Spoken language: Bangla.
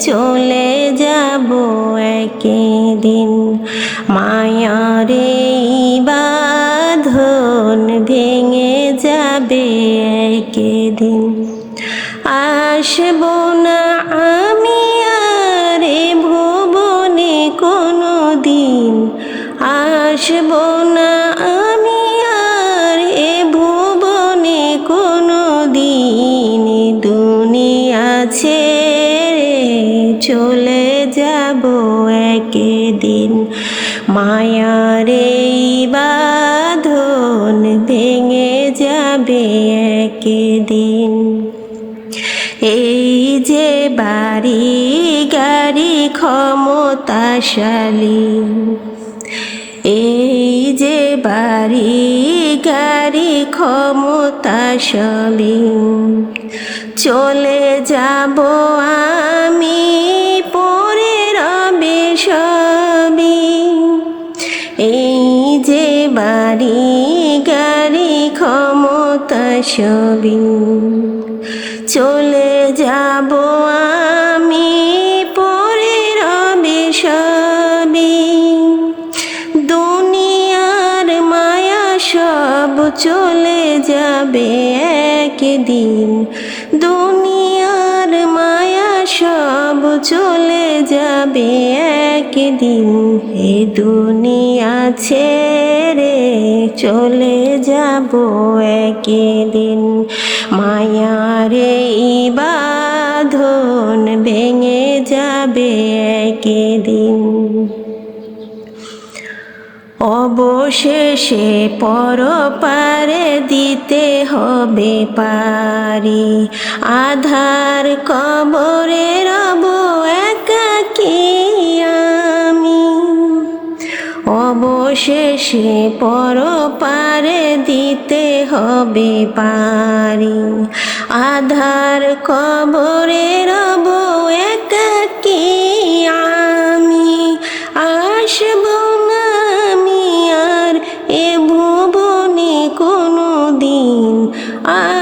চলে যাব একদিন। মায়ার বাঁধন ভেঙে যাবে একদিন। আসব না আমি আরে ভুবনে কোনো দিন আসব চলে যাব একদিন। মায়ার এই বাঁধন ভেঙে যাবে একদিন। এই যে বাড়ি, গাড়ি ক্ষমতাশালী। এই যে বাড়ি, গাড়ি ক্ষমতাশালী। চলে যাব আমি সবই চলে যাব আমি পরে রবে সবই। দুনিয়ার মায়া সব চলে যাবে একদিন। দুনিয়ার মায়া সব চলে যাবে একদিন। হে দুনিয়া ছেড়ে চলে যাব একদিন। মায়ার এই বাঁধন ভেঙে যাবে একদিন। অবশেষে পরপারে দিতে হবে পারি। আধার কবরে রব একাকি অবশেষে পরপারে দিতে হবে পারি। আধার কবরে রব একাকি আমি? আমি আর এ ভুবনে কোনো দিন আসব